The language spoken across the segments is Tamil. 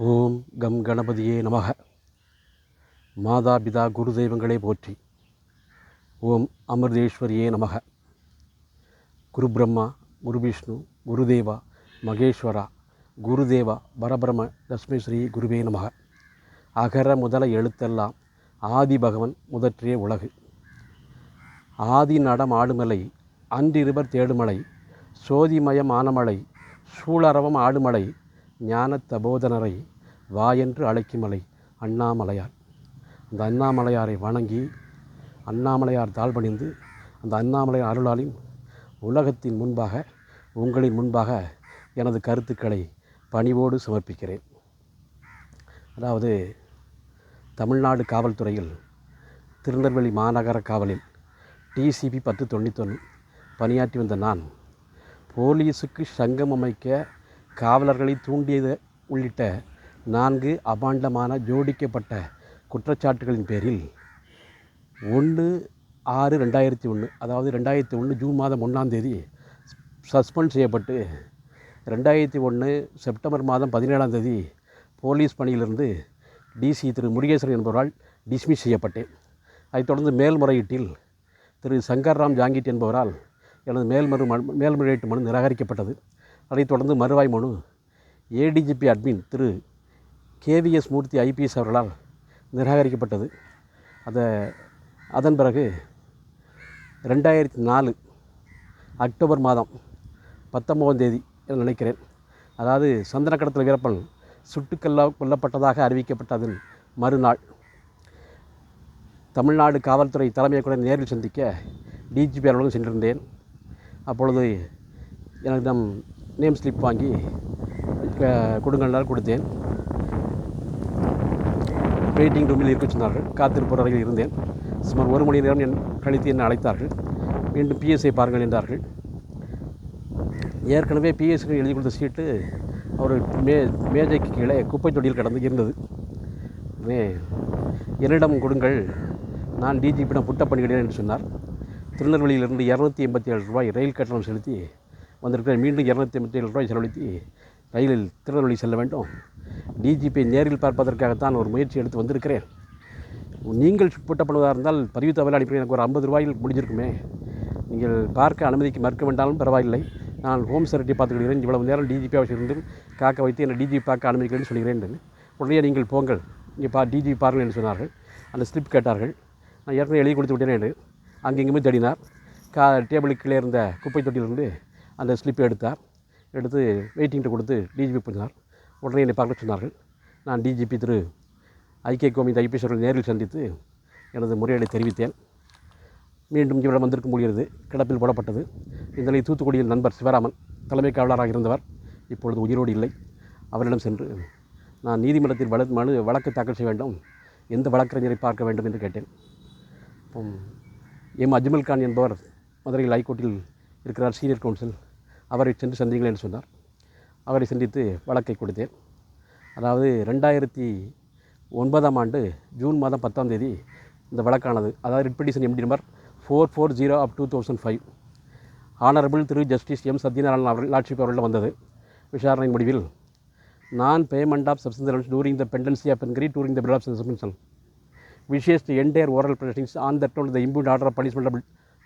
ஓம் கம் கணபதியே நமக. மாதா பிதா குரு தெய்வங்களே போற்றி. ஓம் அமிர்தேஸ்வரியே நமக. குரு பிரம்மா குரு விஷ்ணு குருதேவா மகேஸ்வரா குருதேவா பரபிரம தஸ்மை ஸ்ரீ குருவே நமக. அகர முதல எழுத்தெல்லாம் ஆதி பகவன் முதற்றே உலகு. ஆதி நடம் ஆடுமலை அன்றிருவர் தேடுமலை சோதிமயம் ஆனமலை சூழரவம் ஆடுமலை ஞான தபோதனரை வாயென்று அழைக்குமலை அண்ணாமலையார். அந்த அண்ணாமலையாரை வணங்கி அண்ணாமலையார் தாழ்பணிந்து அந்த அண்ணாமலையார் அருளாளின் உலகத்தின் முன்பாக உங்களின் முன்பாக எனது கருத்துக்களை பணிவோடு சமர்ப்பிக்கிறேன். அதாவது தமிழ்நாடு காவல்துறையில் திருநெல்வேலி மாநகர காவலில் டிசிபி பத்து தொண்ணூத்தொன்று பணியாற்றி வந்த நான் போலீஸுக்கு சங்கம் அமைக்க காவலர்களை தூண்டியது உள்ளிட்ட நான்கு அபாண்டமான ஜோடிக்கப்பட்ட குற்றச்சாட்டுகளின் பேரில் ஒன்று ஆறு ரெண்டாயிரத்தி ஒன்று அதாவது ரெண்டாயிரத்தி ஒன்று ஜூன் மாதம் ஒன்றாம் தேதி சஸ்பெண்ட் செய்யப்பட்டு ரெண்டாயிரத்தி ஒன்று செப்டம்பர் மாதம் பதினேழாம் தேதி போலீஸ் பணியிலிருந்து டிசி திரு முருகேசன் என்பவரால் டிஸ்மிஸ் செய்யப்பட்டேன் அதைத் தொடர்ந்து மேல்முறையீட்டில் திரு சங்கர்ராம் ஜாங்கிட் என்பவரால் எனது மேல்மறு மேல்முறையீட்டு மனு நிராகரிக்கப்பட்டது. அதைத் தொடர்ந்து மறுவாய் மனு. ஏடிஜிபி அட்மின் திரு. கேவிஎஸ் மூர்த்தி ஐபிஎஸ் அவர்களால் நிராகரிக்கப்பட்டது. அதை அதன் பிறகு ரெண்டாயிரத்தி நாலு அக்டோபர் மாதம் பத்தொம்போதாம் தேதி என்று நினைக்கிறேன். அதாவது சந்தனக்கடத்தில் வீரப்பன் சுட்டுக்கொல்ல கொல்லப்பட்டதாக அறிவிக்கப்பட்டதில் மறுநாள். தமிழ்நாடு காவல்துறை தலைமை கூட நேரில் சந்திக்க டிஜிபி அலுவலகம் சென்றிருந்தேன். அப்பொழுது எனக்கு நம் நேம் ஸ்லிப் வாங்கி கொடுங்கள்னால் கொடுத்தேன். வெயிட்டிங் ரூமில் இருக்க சொன்னார்கள். காத்திருப்போர் அறையில் இருந்தேன். சுமார் ஒரு மணி நேரம் என் கழித்து என்னை அழைத்தார்கள். மீண்டும் பிஎஸ்ஐ பாருங்கள் என்றார்கள். ஏற்கனவே பிஎஸ்சி எழுதி கொடுத்த சீட்டு அவர் மே மேஜைக்கு கீழே குப்பை தொட்டியில் கடந்து இருந்தது. என்னிடம் கொடுங்கள். நான் டிஜிபியிடம் புட்டப் பண்ணுகிறேன் என்று சொன்னார். திருநெல்வேலியிலிருந்து இரநூத்தி எண்பத்தி ஏழு ரூபாய் ரயில் கட்டணம் செலுத்தி வந்திருக்கிறேன் மீண்டும் இரநூத்தி எண்பத்தி ஏழு ரூபாய் செலவழித்து ரயிலில் திருநெல்வேலி செல்ல வேண்டும். டிஜிபி நேரில் பார்ப்பதற்காகத்தான் ஒரு முயற்சி எடுத்து வந்திருக்கிறேன். நீங்கள் புட்டப்படுவதாக இருந்தால் பதிவு தகவல் அனுப்பி எனக்கு ஒரு ஐம்பது ரூபாயில் முடிஞ்சிருக்குமே. நீங்கள் பார்க்க அனுமதிக்கு மறுக்க வேண்டாலும் பரவாயில்லை. நான் ஹோம் செக்ரட்டரி பார்த்துக்கிறேன் இவ்வளவு நேரம் டிஜிபி அவசியம் காக்க வைத்து என்னை டிஜிபி பார்க்க அனுமதிக்கிறேன்னு சொல்கிறேன். உடனே நீங்கள் போங்கள். இங்கே பா டிஜிபி பாருங்கள் என்று சொன்னார்கள். அந்த ஸ்லிப் கேட்டார்கள். நான் ஏற்கனவே எழுதி கொடுத்து விட்டேன் என்று. அங்கெங்குமே தேடினார். கா டேபிளுக்கு கீழே இருந்த குப்பை தொட்டியிலிருந்து அந்த ஸ்லிப்பை எடுத்தார். எடுத்து வெயிட்டிங்கிட்ட கொடுத்து டிஜிபி போனார் உடனே என்னை பார்க்க சொன்னார்கள். நான் டிஜிபி திரு ஐக்கிய கோவிந்த் ஐபிஎஸ் அவர்கள் நேரில் சந்தித்து எனது முறையீடை தெரிவித்தேன். மீண்டும் இவரிடம் வந்திருக்க முடிகிறது கிடப்பில் போடப்பட்டது. இந்த தூத்துக்குடியில் நண்பர் சிவராமன் தலைமை காவலராக இருந்தவர் இப்பொழுது உயிரோடு இல்லை. அவரிடம் சென்று நான் நீதிமன்றத்தில் வழ மனு வழக்கு தாக்கல் செய்ய வேண்டும். எந்த வழக்கறிஞரை பார்க்க வேண்டும் என்று கேட்டேன். எம் அஜ்மல் கான் என்பவர் மதுரையில் ஹைகோர்ட்டில் இருக்கிறார் சீனியர் கவுன்சில் அவரை சென்று சந்திங்கள் என்று சொன்னார். அவரை சந்தித்து வழக்கை கொடுத்தேன். அதாவது ரெண்டாயிரத்தி ஒன்பதாம் ஆண்டு ஜூன் மாதம் பத்தாம் தேதி இந்த வழக்கானது. அதாவது writ petition MD number four four zero of two thousand five honourable Thiru justice M Sathyanarayanan அவர்கள் லாட்சிப் அவர்கள் வந்தது. விசாரணை முடிவில் நான் payment of subsistence during the pendency of enquiry during the bill of suspension vitiates to entire oral proceedings on that note the imputed order of punishment of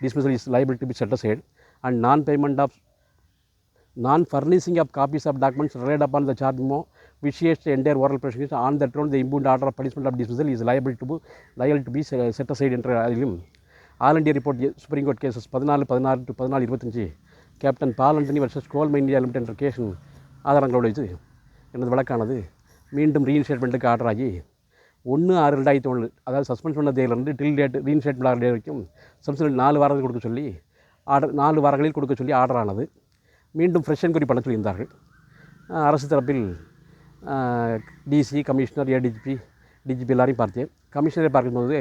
dismissal is liable to be set aside. And நான் furnishing of copies of documents relied up upon the charge vitiates entire oral entire on the on the impugned order of punishment of dismissal is liable to liable to be set to என்ற அதிலும் all India report supreme court cases பதினாலு பதினாறு டு பதினாலு இருபத்தஞ்சி. Captain Paul Antony versus gold mine India limited என்ற கேஸ் ஆதாரங்களோட இது. எனது வழக்கானது. மீண்டும் ரீஇன்ஸ்டேட்மெண்ட்டுக்கு ஆர்டர் ஆகி ஒன்று ஆறு ரெண்டாயிரத்தி ஒன்று அதாவது சஸ்பெண்ட் பண்ண தேதியிலிருந்து டில் டேட் ரீஇன்ஸ்டேட்மெண்ட் ஆகிற டே வரைக்கும் சம்சன் நாலு வாரத்தில் கொடுக்க சொல்லி ஆர்டர் நாலு வாரங்களில் கொடுக்க சொல்லி ஆர்டர் ஆனது. மீண்டும் ஃப்ரெஷ் என்கொயரி பண்ண சொல்லியிருந்தார்கள். அரசு தரப்பில் டிசி கமிஷனர் ஏடிஜிபி டிஜிபி எல்லாரையும் பார்த்தேன். கமிஷனரை பார்க்கும்போது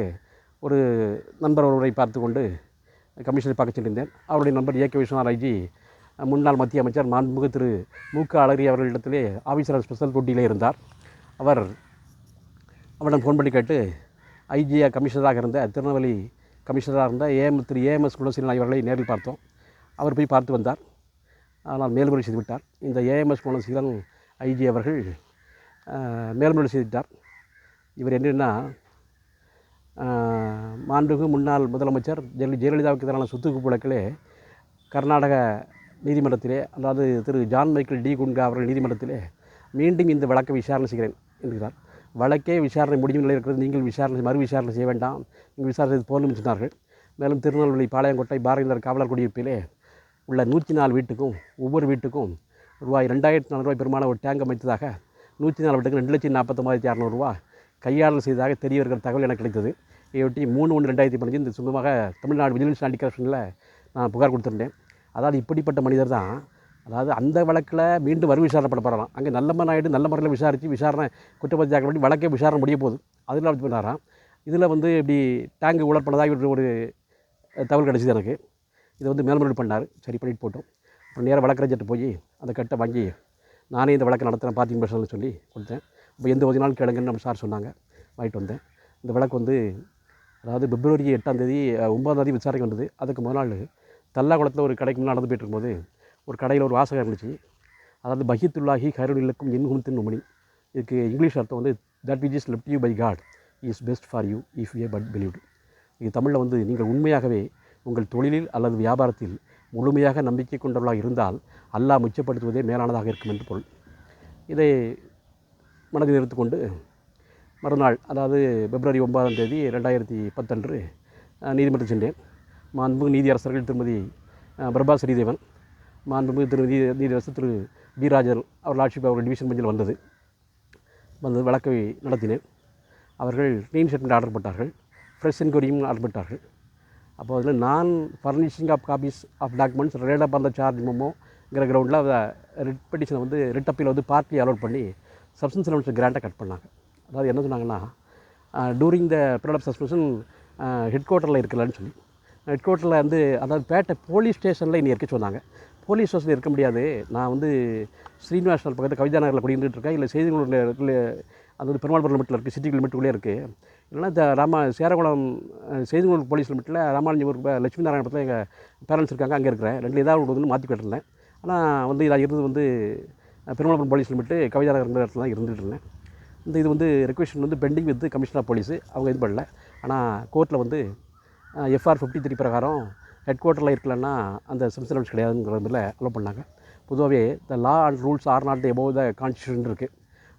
ஒரு நண்பர் ஒருவரை பார்த்து கொண்டு கமிஷனரை பார்க்க சொல்லியிருந்தேன். அவருடைய நண்பர் ஏ கே விஸ்வநாத் ஐஜி முன்னாள் மத்திய அமைச்சர் மாண்புமிகு திரு மு க அழகிரி அவர்களிடத்திலே ஆஃபீஸர் ஸ்பெஷல் டியூட்டியிலே இருந்தார். அவர் அவரிடம் ஃபோன் பண்ணி கேட்டு ஐஜியா கமிஷனராக இருந்த திருநெல்வேலி கமிஷனராக இருந்த ஏஎம் திரு ஏஎம்எஸ் குலசீலன் இவர்களை நேரில் பார்த்தோம். அவர் போய் பார்த்து வந்தார். ஆனால் மேல்முறை செய்துவிட்டார். இந்த ஏஎம்எஸ் குணசீலன் ஐஜி அவர்கள் மேல்முறை செய்துவிட்டார். இவர் என்னென்னா மாண்புமிகு முன்னாள் முதலமைச்சர் ஜெயல ஜெயலலிதாவுக்கு எதிரான சொத்துக்கு புழக்கிலே கர்நாடக நீதிமன்றத்திலே அதாவது Thiru John Michael D Cunha அவர்கள் நீதிமன்றத்திலே மீண்டும் இந்த வழக்கை விசாரணை செய்கிறேன் என்கிறார். வழக்கே விசாரணை முடியும் நிலையில் இருக்கிறது. நீங்கள் விசாரணை மறு விசாரணை செய்ய வேண்டாம். நீங்கள் விசாரணை செய்து போகணும்னு சொன்னார்கள். மேலும் திருநெல்வேலி பாளையங்கோட்டை பாரதியார் காவலர் குடியிருப்பிலே உள்ள நூற்றி நாலு வீட்டுக்கும் ஒவ்வொரு வீட்டுக்கும் ரூபாய் ரெண்டாயிரத்தி நானூறுபாய் பெருமான ஒரு டேங்க் அமைத்ததாக நூற்றி நாலு வீட்டுக்கு ரெண்டு லட்சத்தி நாற்பத்தொம்பதாயிரத்தி அறநூறுரூவா கையாளல் செய்ததாக தெரிய வருகிற தகவல் எனக்கு கிடைத்தது. இதையொட்டி மூணு ஒன்று ரெண்டாயிரத்தி பதினஞ்சு இந்த சொந்தமாக தமிழ்நாடு விஜிலன்ஸ் ஆண்டி கரப்ஷனில் நான் புகார் கொடுத்துருந்தேன். அதாவது இப்படிப்பட்ட மனிதர் தான் அதாவது அந்த வழக்கில் மீண்டும் மறு விசாரணை போகிறாராம் அங்கே நல்ல நாயுடு நல்ல முறையில் விசாரித்து விசாரணை குற்றப்பத்தியாக தாக்கல் பண்ணி வழக்கே விசாரணை முடிய போகுது. அதில் அப்படி பண்ணாராம் இதில் வந்து இப்படி டேங்கு ஊழல் பண்ணதாக ஒரு ஒரு தகவல் கிடச்சிது எனக்கு. இதை வந்து மேல்முறையீடு பண்ணார். சரி பண்ணிட்டு போட்டோம். அப்புறம் நேராக வழக்கறிஞர்கிட்ட போய் அந்த கட்டை வாங்கி நானே இந்த வழக்கை நடத்துகிறேன் பார்த்திங் பேசணும்னு சொல்லி கொடுத்தேன். இப்போ எந்த ஒரு நாள் கேளுங்கன்னு நம்ம சார் சொன்னாங்க. வாங்கிட்டு வந்தேன். இந்த வழக்கு வந்து அதாவது பிப்ரவரி எட்டாம் தேதி அஹ், ஒன்பதாம் தேதி வந்தது. அதுக்கு முதல் நாள் தல்லாகுளத்தில் ஒரு கடைக்கு முன்னாடி நடந்து போயிட்டு இருக்கும்போது ஒரு கடையில் ஒரு வாசகம் இருந்துச்சு. அதாவது பஹித்துல்லாஹி இலக்கும் இன்குணத்தின் உமணி இதுக்கு இங்கிலீஷ் அர்த்தம் வந்து that which is left you by God is best for you if a but believed இது தமிழில் வந்து நீங்கள் உண்மையாகவே உங்கள் தொழிலில் அல்லது வியாபாரத்தில் முழுமையாக நம்பிக்கை கொண்டவர்களாக இருந்தால் அல்லாஹ் மிச்சப்படுத்துவதே மேலானதாக இருக்கும் என்று பொருள். இதை மனதில் எடுத்துக்கொண்டு மறுநாள் அதாவது பிப்ரவரி ஒன்பதாம் தேதி ரெண்டாயிரத்தி பத்தன்று நீதிமன்றம் சென்றேன். மாண்புமிகு நீதியரசர்கள் திருமதி பிரபா ஸ்ரீதேவன் மாண்புமிகு திரு நீதி நீதியரசர் திரு வீராஜர் அவர்கள் ஆட்சி அவர்கள் டிவிஷன் பெஞ்சில் வந்தது. வந்து வழக்கை நடத்தினேன். அவர்கள் க்ளீன் ஷர்ட் ஆர்டர் போட்டார்கள். ஃப்ரெஷ் என்கொயரியும் ஆர்டர் போட்டார்கள். அப்போ அதில் நான் furnishing of copies of documents rate of அந்த சார்ஜ் மோமோங்கிற கிரவுண்டில் ரிட் பெட்டிஷனை வந்து ரிட் அப்பீல் வந்து பார்ட்டி அலோட் பண்ணி சப்ஸ்டன்ஸ் அலவன்ஸ் கிராண்டை கட் பண்ணாங்க. அதாவது என்ன சொன்னாங்கன்னா during the period of suspension head குவார்ட்டரில் இருக்கலான்னு சொல்லி. ஹெட் குவார்ட்டரில் வந்து அதாவது பேட்டை போலீஸ் ஸ்டேஷனில் இன்னும் இருக்க சொன்னாங்க. போலீஸ் ஸ்டேஷனில் இருக்க முடியாது. நான் வந்து ஸ்ரீனிவாசன் பக்கத்தில் கவிதா நகரில் குடியிருந்துட்டு இருக்கேன். இல்லை செய்திகளூரில் அது வந்து பெருமாள்புரம் லிமிட்டில் இருக்குது சிட்டி லிமிட்டுக்குள்ளே இருக்குது இல்லைன்னா இந்த ராமா சேரகுளம் அஹ், போலீஸ் லிமிட்டில் ராமானுஜபுரம் லட்சுமி நாராயணபுரத்தில் எங்கள் பேரண்ட்ஸ் இருக்காங்க அங்கே இருக்கிறேன். ரெண்டு ஏதாவது ஒன்று மாற்றி போயிட்டுருந்தேன். ஆனால் வந்து இதாக இருந்தது வந்து அஹ், போலீஸ் லிமிட்டு கவிதா நகர் இடத்துல தான் இருந்துகிட்டு இருந்தேன். இந்த இது வந்து ரெக்வெஸ்ட் வந்து பெண்டிங் வித் கமிஷனர் போலீஸு அவங்க இது பண்ணல. ஆனால் கோர்ட்டில் வந்து எஃப்ஆர் ஃபிஃப்டி த்ரீ பிரகாரம் ஹெட் குவார்ட்டரில் இருக்கலன்னா அந்த சம்சலன்ஸ் கிடையாதுங்கிறதுல அலோவ் பண்ணாங்க. பொதுவாகவே the law and rules are not above the constitution இருக்குது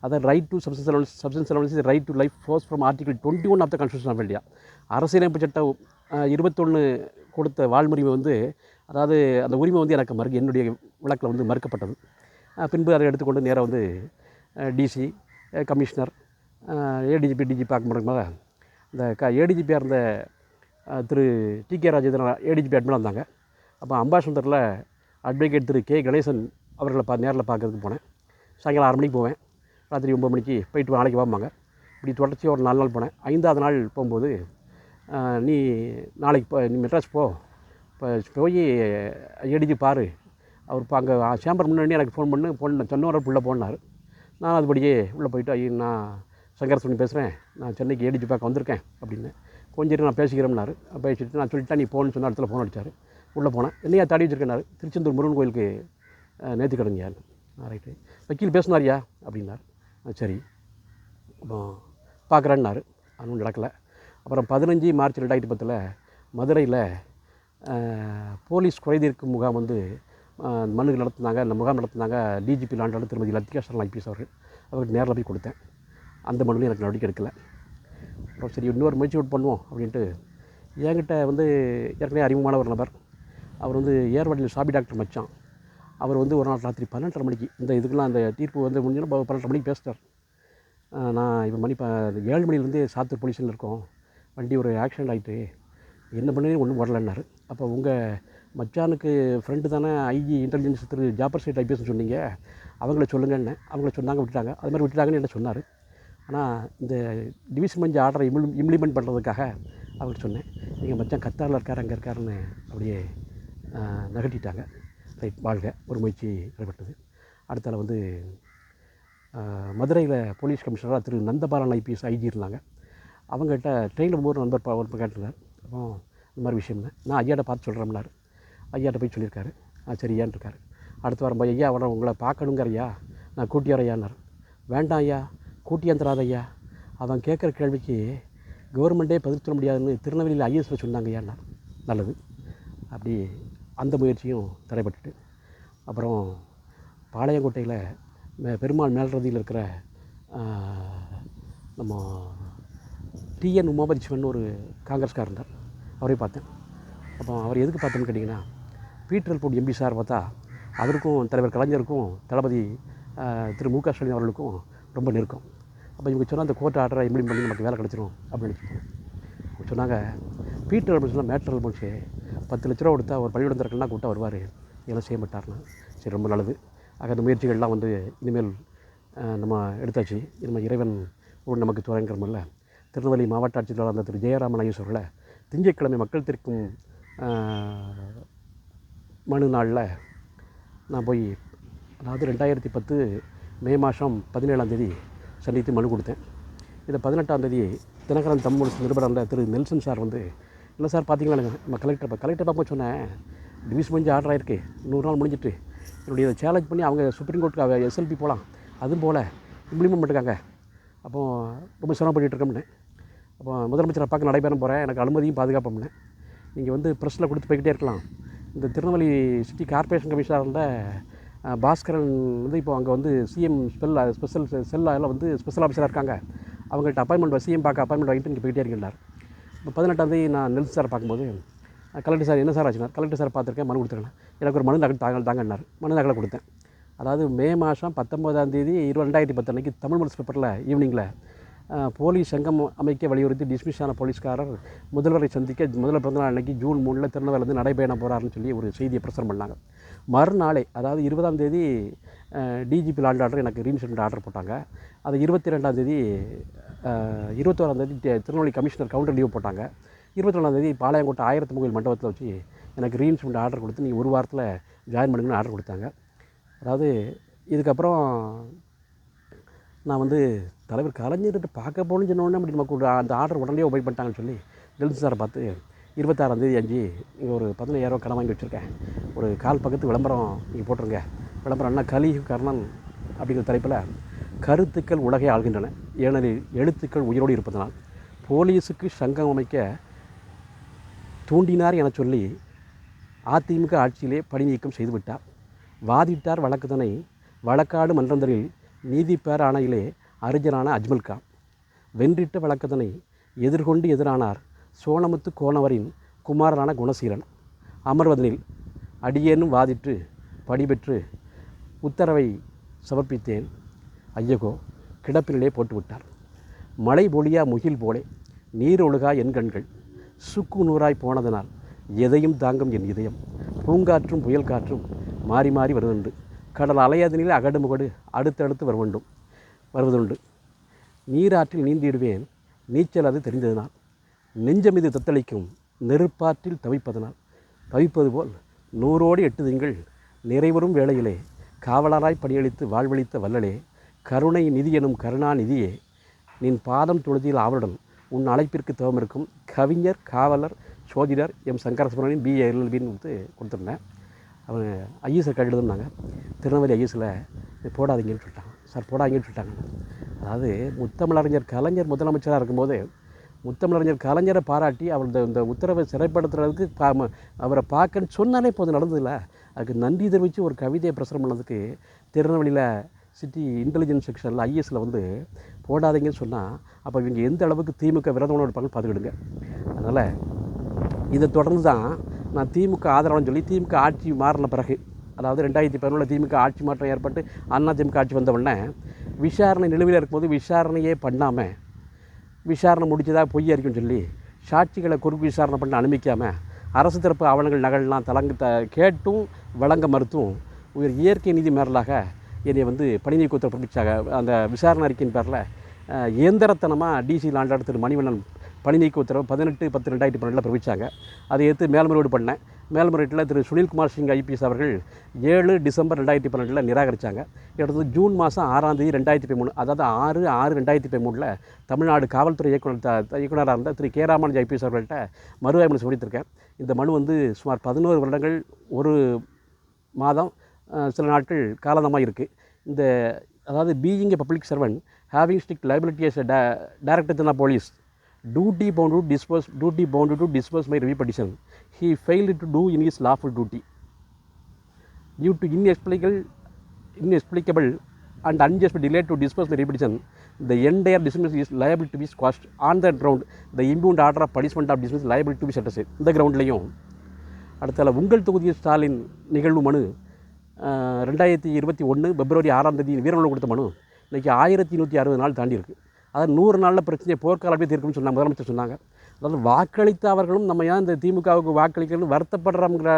அதான் right to subsistence allowance subsistence allowance right to life force from article twenty one of the constitution of India அரசியலமைப்பு சட்டம் இருபத்தொன்று கொடுத்த வாழ்முரிமை வந்து அதாவது அந்த உரிமை வந்து எனக்கு மறு என்னுடைய விளக்கில் வந்து மறுக்கப்பட்டது. பின்பு அதை எடுத்துக்கொண்டு நேராக வந்து டிசி கமிஷனர் ஏடிஜிபி டிஜிபி பார்க்க முடியுமா? இந்த க ஏடிஜிபியாக இருந்த திரு T K Rajendran ADGP admin வந்தாங்க அப்போ அம்பாசந்தரில் அட்வொகேட் திரு கே கணேசன் அவர்களை பா நேரில் பார்க்கறதுக்கு போனேன். சாயங்காலம் ஆறு மணிக்கு போவேன். ராத்திரி ஒம்பது மணிக்கு போயிட்டு நாளைக்கு வாம்பாங்க. இப்படி தொடர்ச்சியாக ஒரு நாலு நாள் போனேன். ஐந்தாவது நாள் போகும்போது நீ நாளைக்கு போ நீ மெட்ராஸ் போ. இப்போ போய் ஏடிஜி பாரு. அவர் இப்போ அங்கே சேம்பர் முன்னாடி எனக்கு ஃபோன் பண்ணு. ஃபோன் சொன்னவரை உள்ளே போனார். நான் அதுபடியே உள்ளே போயிட்டு ஐயோ நான் சங்கர் சொல்லி பேசுகிறேன் நான் சென்னைக்கு ஏடிஜி பார்க்க வந்திருக்கேன் அப்படின்னு கொஞ்சம் நான் பேசிக்கிறேன்னாரு. பேசிட்டு நான் சொல்லிட்டேன் நீ போன்னு சொன்ன இடத்துல ஃபோன் அடிச்சார். உள்ளே போனேன். என்னையா தாடி வச்சுருக்கேனாரு திருச்செந்தூர் முருகன் கோயிலுக்கு நேற்று கிடங்கயா ரைட்டு. வக்கீல் பேசினாரியா அப்படின்னார். சரி. அப்போ பார்க்குறேன்னாரு. அதுவும் நடக்கலை. அப்புறம் பதினஞ்சு மார்ச் ரெண்டாயிரத்தி பத்தில் மதுரையில் போலீஸ் குறைதீர்க்கும் முகாம் வந்து அஹ், மனுக்கு நடத்துனாங்க. அந்த முகாம் நடத்துனாங்க டிஜிபி லாண்டாடு திருமதி லத்திகா சரண் ஐபிஎஸ் அவர்கள். அவருக்கு நேரில் போய் கொடுத்தேன். அந்த மனுலையும் எனக்கு நடவடிக்கை எடுக்கலை. அப்புறம் சரி இன்னொரு முயற்சி விட்டு பண்ணுவோம் அப்படின்ட்டு என்கிட்ட வந்து ஏற்கனவே அறிமுகமான ஒரு நபர். அவர் வந்து ஏர்வாடியில் சாபி டாக்டர் மச்சான். அவர் வந்து ஒரு நாள் ராத்திரி பன்னெண்டரை மணிக்கு இந்த இதுக்கெல்லாம் அந்த தீர்ப்பு வந்து முடிஞ்சுன்னா பன்னெண்டரை மணிக்கு பேசிட்டார். நான் இப்போ மணி ஏழு மணிலேருந்து சாத்தூர் பொலிஷனில் இருக்கோம். வண்டி ஒரு ஆக்சிடென்ட் ஆகிட்டு என்ன பண்ணி ஒன்றும் வரலன்னாரு. அப்போ உங்கள் மச்சானுக்கு ஃப்ரெண்டு தானே ஐஜி இன்டெலிஜென்ஸ் திரு ஜாப்பர் சைட் ஐபிஎஸ்னு சொன்னீங்க. அவங்கள சொல்லுங்கன்னு. அவங்கள சொன்னாங்க விட்டுட்டாங்க. அது மாதிரி விட்டுட்டாங்கன்னு என்ன சொன்னார்? ஆனால் இந்த டிவிஷன் பெஞ்ச் ஆர்டரை இம்ப்ளி இம்ப்ளிமெண்ட் பண்ணுறதுக்காக அவர்கிட்ட சொன்னேன். எங்கள் மச்சான் கத்தாரில் இருக்கார் அங்கே இருக்காருன்னு அப்படியே நகட்டிட்டாங்க. ரைட் வாழ்க. ஒரு முயற்சி நடைபெற்றது. அடுத்தால வந்து மதுரையில் போலீஸ் கமிஷனராக திரு நந்தபாலன் ஐபிஎஸ் ஐஜி இருந்தாங்க. அவங்ககிட்ட ட்ரெயினில் போகிற நண்பர் பா- ஒரு கேட்டிருந்தார். அப்போ இந்த மாதிரி விஷயம் தான் நான் ஐயாட்ட பார்த்து சொல்கிறேன்னாரு ஐயாட்ட போய் சொல்லியிருக்காரு. ஆ சரியான்னு இருக்காரு. அடுத்த வாரம் ஐயா வர உங்களை பார்க்கணுங்கிற ஐயா. நான் கூட்டி வர வேண்டாம் ஐயா. கூட்டியாந்துடாத ஐயா. அவன் கேட்குற கேள்விக்கு கவர்மெண்ட்டே பதில் சொல்ல முடியாதுன்னு திருநெல்வேலியில் ஐஎஸ்ல சொன்னாங்க ஐயா நல்லது. அப்படி அந்த முயற்சியும் தடைப்பட்டுட்டு அப்புறம் பாளையங்கோட்டையில் பெருமாள் மேல்ரதியில் இருக்கிற நம்ம டிஎன் உமாபதிஷ்வன் சிவன் ஒரு காங்கிரஸ்கார் இருந்தார். அவரை பார்த்தேன். அப்போ அவர் எதுக்கு பார்த்தேன்னு கேட்டிங்கன்னா பீட்டர் போட் எம்பி சார் பார்த்தா அவருக்கும் தலைவர் கலைஞருக்கும் தளபதி திரு மு க ஸ்டாலின் அவர்களுக்கும் ரொம்ப நெருக்கம். அப்போ இவங்க சொன்னால் அந்த கோர்ட் ஆர்டரை இம்ப்ளிமெண்ட் பண்ணி நமக்கு வேலை கிடச்சிரும் அப்படின்னு அவங்க சொன்னாங்க பீட்டர் அப்படின்னு சொன்னால் மேட்டர் முடிச்சு பத்து லட்ச ரூபா கொடுத்தா ஒரு பள்ளிக்கூடம் திறக்கணும்னா கூப்பிட்டா வருவார். இதெல்லாம் செய்ய மாட்டார்னா சரி ரொம்ப நல்லது. ஆக அந்த முயற்சிகள்லாம் வந்து இனிமேல் நம்ம எடுத்தாச்சு. நம்ம இறைவன் ஒரு நமக்கு துறைங்கிறமில்ல திருநெல்வேலி மாவட்ட ஆட்சித்தலைவர் அந்த திரு. ஜெயராமன் ஐயஸ்வரில் திங்கட்கிழமை மக்கள் திருக்கும் மனு நாளில் நான் போய் அதாவது ரெண்டாயிரத்தி பத்து மே மாதம் பதினேழாம் தேதி சந்தித்து மனு கொடுத்தேன். இதை பதினெட்டாம் தேதி தினகரன் தமிழ் நிருபர் அந்த திரு. நெல்சன் சார் வந்து இல்லை சார் பார்த்தீங்களா நம்ம கலெக்டர் இப்போ கலெக்டர் பார்க்க சொன்னேன் டிவிஸ் முடிஞ்சு ஆர்டர் ஆகிருக்கு நூறு நாள் முடிஞ்சிட்டு. என்னுடைய இதை சேலஞ்ச் பண்ணி அவங்க சுப்ரீம் கோர்ட்டுக்கு எஸ்எல்பி போகலாம் அதுவும் போல் இம்ப்ளிமெண்ட் பண்ணிருக்காங்க அப்போ ரொம்ப சிரமப்பட்டு இருக்கோம்னு அப்போ முதலமைச்சரை பார்க்க நடைபெறும் போகிறேன் எனக்கு அனுமதியும் பாதுகாப்போம்னு நீங்கள் வந்து ப்ரெஸ்ஸில் கொடுத்து போய்கிட்டே இருக்கலாம். இந்த திருநெல்வேலி சிட்டி கார்ப்பரேஷன் கமிஷனர் இருந்த பாஸ்கரன் வந்து இப்போ அங்கே வந்து சிஎம் ஸ்பெல் ஸ்பெஷல் செல்லில் வந்து ஸ்பெஷல் ஆஃபீஸராக இருக்காங்க. அவங்கள்ட்ட அப்பாயின்மெண்ட் சிஎம் பார்க்க அப்பாயின்மெண்ட் வாங்கிட்டு இங்கே போய்கிட்டே இருக்கின்றார் இப்போ பதினெட்டாம் தேதி நான் நெல் சார் பார்க்கும்போது கலெக்டர் சார் என்ன சார் ஆச்சுனார் கலெக்டர் சார் பார்த்துருக்கேன் மனு கொடுத்துருக்கேன். எனக்கு ஒரு மனு நகல் தாங்க தாங்கன்னார். மனு நகலை கொடுத்தேன். அதாவது மே மாதம் பத்தொம்போதாம் தேதி இருபது ரெண்டாயிரத்தி பத்து அன்னைக்கு தமிழ் மனசு பேப்பரில் ஈவினிங்கில் போலீஸ் சங்கம் அமைக்க வலியுறுத்தி டிஸ்மிஸ் ஆன போலீஸ்காரர் முதல்வரை சந்திக்க முதல்வர் பிறந்தநாள் அன்னைக்கு ஜூன் மூணில் திருநெல்வேலிருந்து நடைபயணம் போகிறாருன்னு சொல்லி ஒரு செய்தியை பிரசுரம் பண்ணாங்க. மறுநாளே அதாவது இருபதாம் தேதி டிஜிபி லாண்ட் ஆர்டர் எனக்கு ரீன்சென்ட் ஆர்டர் போட்டாங்க. அது இருபத்தி ரெண்டாம் தேதி இருபத்தோராம் தேதி திருநெல்வேலி கமிஷனர் கவுண்டர் லீவ் போட்டாங்க. இருபத்தி ரெண்டாம் தேதி பாளையங்கோட்டை ஆயிரத்து முகல் மண்டபத்தில் வச்சு எனக்கு ரீன்சென்ட் ஆர்டர் கொடுத்து நீங்கள் ஒரு வாரத்தில் ஜாயின் பண்ணுங்கன்னு ஆர்டர் கொடுத்தாங்க. அதாவது இதுக்கப்புறம் நான் வந்து தலைவர் கலைஞர்கிட்ட பார்க்க போகணும்னு சொன்ன உடனே அப்படி நமக்கு அந்த ஆர்டர் உடனே ஒபை பண்ணிட்டாங்கன்னு சொல்லி டெல்சி சாரை பார்த்து இருபத்தாறாந்தேதி அஞ்சு இங்கே ஒரு பதினையாயிரம் கடன் வாங்கி வச்சுருக்கேன். ஒரு கால் பக்கத்து விளம்பரம் நீங்கள் போட்டுருங்க. என்ன? கலி கர்ணன் அப்படிங்கிற தலைப்பில் கருத்துக்கள் உலகை ஆள்கின்றன. ஏனெனில் எழுத்துக்கள் உயிரோடு இருப்பதனால் போலீஸுக்கு சங்கம் அமைக்க தூண்டினார் என சொல்லி அதிமுக ஆட்சியிலே பணி நீக்கம் செய்துவிட்டார். வாதிட்டார் வழக்குதனை வழக்காடு மன்றந்தரில் நீதிப்பேர் ஆணையிலே அறிஞரான அஜ்மல் கான். வென்றிட்ட வழக்கத்தினை எதிர்கொண்டு எதிரானார் சோனமுத்து கோணவரின் குமாரனான குணசீலன். அமர்வதனில் அடியேனும் வாதிட்டு படிபெற்று உத்தரவை சமர்ப்பித்தேன். ஐயகோ கிடப்பிலே போட்டுவிட்டார். மழை பொழியா முகில் போலே நீர் ஒழுகா என் கண்கள். சுக்கு நூறாய் போனதனால் எதையும் தாங்கும் என் இதயம். பூங்காற்றும் புயல் காற்றும் மாறி மாறி வருதுண்டு கடல் அலையாதனில் அகடு அடுத்தடுத்து அடுத்தடுத்து வருவண்டும் வருவதுண்டு. நீராற்றில் நீந்திடுவேன் நீச்சல் அது தெரிந்ததனால். நெஞ்சமிது தத்தளிக்கும் நெருப்பாற்றில் தவிப்பதனால். தவிப்பது போல் நூறோடு எட்டு திங்கள் நிறைவரும் வேளையிலே காவலராய் பணியளித்து வாழ்வளித்த வல்லலே கருணை நிதி எனும் கருணாநிதியே நின் பாதம் தொழுதியில் ஆவலுடன் உன் அழைப்பிற்கு தவமிருக்கும் கவிஞர் காவலர் சோதிடர் எம் சங்கர சுப்ரமணியன் பிஏ வந்து கொடுத்துருந்தேன். அவங்க ஐஎஸ்ஐ கார்டு திருநெல்வேலி ஐஎஸ்சில் இது போடாதீங்கன்னு சொல்லிட்டாங்க. சார் போடாதீங்கன்னு சொல்லிட்டாங்க. அதாவது முத்தமிழறிஞர் கலைஞர் முதலமைச்சராக இருக்கும்போது முத்தமிழறிஞர் கலைஞரை பாராட்டி அவர் இந்த இந்த உத்தரவை சிறைப்படுத்துறதுக்கு பா- அவரை பார்க்கன்னு சொன்னாலே போதும் நடந்ததில்ல அதுக்கு நன்றி தெரிவித்து ஒரு கவிதையை பிரசுரம் பண்ணதுக்கு திருநெல்வேலியில் சிட்டி இன்டெலிஜென்ஸ் செக்ஷனில் ஐஎஸில் வந்து போடாதீங்கன்னு சொன்னால் அப்போ இவங்க எந்த அளவுக்கு திமுக விரோதமான இருப்பாங்கன்னு பார்த்துக்கிடுங்க. அதனால் இதை தொடர்ந்து தான் நான் திமுக ஆதரவானு சொல்லி திமுக ஆட்சி மாறின பிறகு அதாவது ரெண்டாயிரத்தி பதினொன்றில் திமுக ஆட்சி மாற்றம் ஏற்பட்டு அண்ணா திமுக ஆட்சி வந்த உடனே விசாரணை நிலுவையில் இருக்கும்போது விசாரணையே பண்ணாமல் விசாரணை முடிச்சதா பொய் அறிக்கைன்னு சொல்லி சாட்சிகளை குறுக்கு விசாரணை பண்ண அனுமதிக்காமல் அரசு தரப்பு ஆவணங்கள் நகல்லாம் தலங்கு த கேட்டும் வழங்க மறுத்தும் உயர் இயற்கை நீதி மேரலாக என்னை வந்து பணி நீக்கத்தை அந்த விசாரணை அறிக்கையின் பேரில் இயந்திரத்தனமாக டிசி லாண்டாடு திரு மணிவண்ணன் பணி நீக்க உத்தரவு பதினெட்டு பத்து ரெண்டாயிரத்தி பன்னெண்டில் பிறப்பிச்சாங்க. அதை எடுத்து மேல்முறையீடு பண்ணேன். மேல்முறையீட்டில் திரு சுனில்குமார் சிங் ஐபிஎஸ் அவர்கள் ஏழு டிசம்பர் ரெண்டாயிரத்தி பன்னெண்டில் நிராகரித்தாங்க அடுத்தது ஜூன் மாதம் ஆறாம் தேதி ரெண்டாயிரத்தி பதிமூணு அதாவது ஆறு ஆறு ரெண்டாயிரத்தி பதிமூணில் தமிழ்நாடு காவல்துறை இயக்குனர் த- இயக்குனராக இருந்த திரு கே ராமானுஜ் ஐபிஎஸ் அவர்கள்ட்ட மறுவாய்மொழி சொல்லியிருக்கேன் இந்த மனு வந்து சுமார் பதினோரு வருடங்கள் ஒரு மாதம் சில நாட்கள் காலதமாக இருக்குது இந்த அதாவது being a public servant having stick liability as director general police duty bound to dispose duty bound to dispose my review petition he failed to do in his lawful duty due to inexplicable inexplicable and unjust delay to disperse the repetition the entire dismissal is liable to be squashed on that ground the impugned order of punishment of dismissal liable to be set aside இந்த கிரவுண்ட்லையும் அடுத்தால உங்கள் தொகுதி ஸ்டாலின் நிகழ்வு மனு அஹ், ரெண்டாயிரத்தி இருபத்தி ஒன்று பிப்ரவரி ஆறாம் தேதி வீரமலு கொடுத்த மனு இன்றைக்கி ஆயிரத்தி நூற்றி அறுபது நாள் தாண்டி இருக்கு அதாவது நூறு நாளில் பிரச்சனையை போர்க்காலமே தீர்க்கும்னு சொன்னாங்க முதலமைச்சர் சொன்னாங்க. அதாவது வாக்களித்த அவர்களும் நம்ம ஏன் இந்த திமுகவுக்கு வாக்களிக்கணும்னு வருத்தப்படுறோங்கிற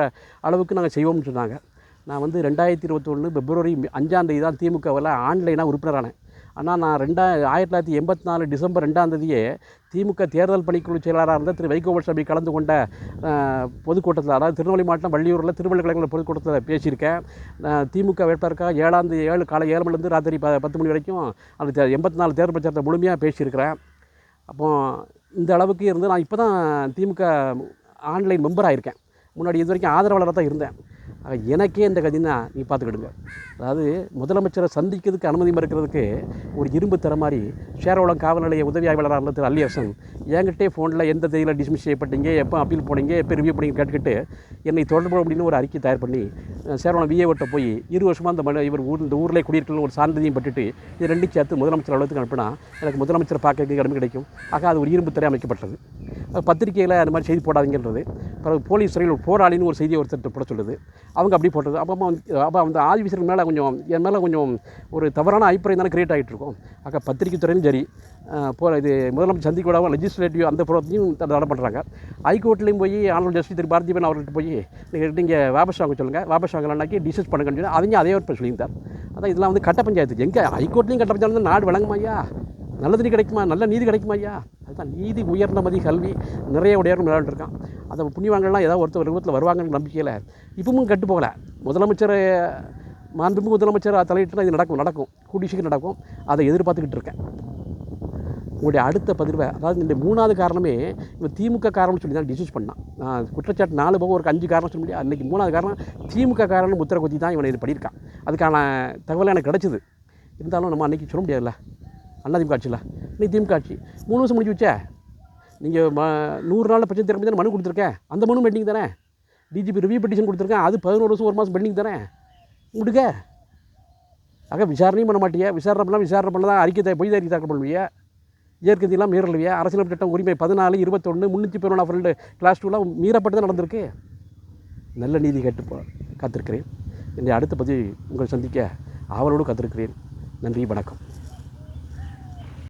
அளவுக்கு நாங்கள் செய்வோம்னு சொன்னாங்க. நான் வந்து ரெண்டாயிரத்தி இருபத்தொன்று பிப்ரவரி அஞ்சாந்தேதி தான் திமுகவில் ஆன்லைனாக உறுப்பினரானேன். ஆனால் நான் ரெண்டா ஆயிரத்தி தொள்ளாயிரத்தி எண்பத்தி நாலு டிசம்பர் ரெண்டாம் தேதியே திமுக தேர்தல் பணிக்குழு செயலாளராக இருந்த திரு வைகோவல் சபை கலந்து கொண்ட பொதுக்கூட்டத்தில் அதாவது திருநெல்வேலி மாவட்டம் வள்ளியூரில் திருவள்ளுவர் பொதுக்கூட்டத்தில் பேசியிருக்கேன். திமுக வேட்பாளருக்காக ஏழாம் தேதி ஏழு காலை ஏழு மணிலேருந்து ராத்திரி ப பத்து மணி வரைக்கும் அந்த தே- எண்பத்தி நாலு தேர்தல் பிரச்சாரத்தை முழுமையாக பேசியிருக்கிறேன். அப்போ இந்த அளவுக்கு இருந்து நான் இப்போ தான் திமுக ஆன்லைன் மெம்பர் ஆகியிருக்கேன் முன்னாடி இது வரைக்கும் ஆதரவாளராக தான் இருந்தேன். ஆக எனக்கே இந்த கதினா நீ பார்த்துக்கிடுங்க. அதாவது முதலமைச்சரை சந்திக்கிறதுக்கு அனுமதி மறுக்கிறதுக்கு ஒரு இரும்பு தர மாதிரி சேரவளம் காவல் நிலைய உதவி ஆய்வாளராக இருந்த திரு அல்லியரசன் என்கிட்டே ஃபோனில் எந்த தேதியில் டிஸ்மிஸ் செய்யப்பட்டீங்க எப்போ அப்பீல் போனீங்க எப்போ ரிவ்யூ பண்ணி கேட்டுக்கிட்டு என்னை தொடர்பு அப்படின்னு ஒரு அறிக்கை தயார் பண்ணி அஹ், விஏ விஏஓட்ட போய் இரு வருஷமாக அந்த இவர் ஊர் இந்த ஊரில் குடியிருக்கணும் ஒரு சான்றிதழையும் பட்டுட்டு இது ரெண்டும் சேர்த்து முதலமைச்சர் அலுவலகத்துக்கு அனுப்பினா எனக்கு முதலமைச்சர் பார்க்கறதுக்கு கடமை கிடைக்கும். ஆக அது ஒரு இரும்பு திரை அமைக்கப்பட்டது. பத்திரிகையில் பத்திரிக்கையில் அந்த மாதிரி செய்தி போடாதீங்கன்றது. பிறகு போலீஸ் துறையில் ஒரு போராளின்னு ஒரு செய்தியை ஒருத்தர் போட சொல்லுது. அவங்க அப்படி போட்டது. அப்போ அம்மா வந்து அப்போ அந்த ஆதிவிசருக்கு மேலே கொஞ்சம் என் மேலே கொஞ்சம் ஒரு தவறான அபிப்பிராயம் தானே கிரியேட் ஆகிட்டு இருக்கும். அக்கா பத்திரிக்கை துறையிலும் சரி போ இது முதலமைச்சர் சந்திக்க விடாமல் லெஜிஸ்லேட்டிவ் அந்த புறத்தையும் தடை பண்ணுறாங்க ஹைகோர்ட்லேயும் போய் ஆனல் ஜஸ்டிஸ் திரு. பார்த்திபன் அவர்கிட்ட போய் நீங்கள் நீங்கள் வாபஸ் வாங்க சொல்லுங்கள் வாபஸ் வாங்கலான்னாக்கி டிசைஸ் பண்ணுங்கன்னு சொல்லி அதையும் அதே ஒரு சொல்லியிருந்தார் அதான் இதெல்லாம் வந்து கட்ட பஞ்சாயத்து. எங்கே ஹைகோர்ட்லேயும் கட்ட பஞ்சாயத்து இருந்தா நாடு வழங்குமாய்யா நல்ல தண்ணி கிடைக்குமா? நல்ல நீதி கிடைக்குமா ஐயா? அதுதான் நீதி உயர்ந்த மதி கல்வி நிறைய உடையவர்கள் விளையாண்டுருக்கான் அதை புண்ணியவாங்கலாம் ஏதாவது ஒருத்தர் விருப்பத்தில் வருவாங்கன்னு நம்பிக்கையில் இப்பவும் கட்டு போகலை. முதலமைச்சர் மாண்புமிகு முதலமைச்சர் தலையிட்டு இது நடக்கும் நடக்கும். கூடி நடக்கும். அதை எதிர்பார்த்துக்கிட்டு இருக்கேன். உங்களுடைய அடுத்த பதிர்வை அதாவது இந்த மூணாவது காரணமே இவன் திமுக காரணம்னு சொல்லி தான் டிசைஸ் பண்ணான். நான் குற்றச்சாட்டு நாலு போக ஒரு அஞ்சு காரணம் சொல்ல முடியாது. அன்றைக்கி மூணாவது காரணம் திமுக காரணம் முத்திர குத்தி தான் இவனை இது பண்ணியிருக்கான். அதுக்கான தகவல் எனக்கு கிடச்சிது. இருந்தாலும் நம்ம அன்றைக்கி சொல்ல முடியாதுல்ல. அண்ணா திமுக ஆட்சியில் இன்னைக்கு திமுக ஆட்சி மூணு வருஷம் முடிஞ்சு வச்சே நீங்கள் ம நூறு நாளில் பிரச்சனை திறமை தானே மனு கொடுத்துருக்கேன் அந்த மனு பெண்டிங் தானே? டிஜிபி ரிவ்யூ பெட்டிஷன் கொடுத்துருக்கேன். அது பதினோரு வருஷம் ஒரு மாதம் பெண்டிங் தானே? விடுங்க ஆக விசாரணையும் பண்ண மாட்டியா. விசாரணை பண்ணலாம் விசாரணை பண்ண தான் அறிக்கை பொய் அறிக்கை தாக்கல் பண்ணுவியா. இயற்கையெல்லாம் மீறலையா அரசியல் திட்டம் உரிமை. பதினாலு இருபத்தொன்று முந்நூற்றி பதினொன்று ஃப்ரெண்டு கிளாஸ் டூலாம் மீறப்பட்டு தான் நடந்திருக்கு. நல்ல நீதி கேட்டு காத்திருக்கிறேன். என்னை அடுத்த பற்றி உங்கள் சந்திக்க ஆவலோடு காத்திருக்கிறேன். நன்றி வணக்கம்.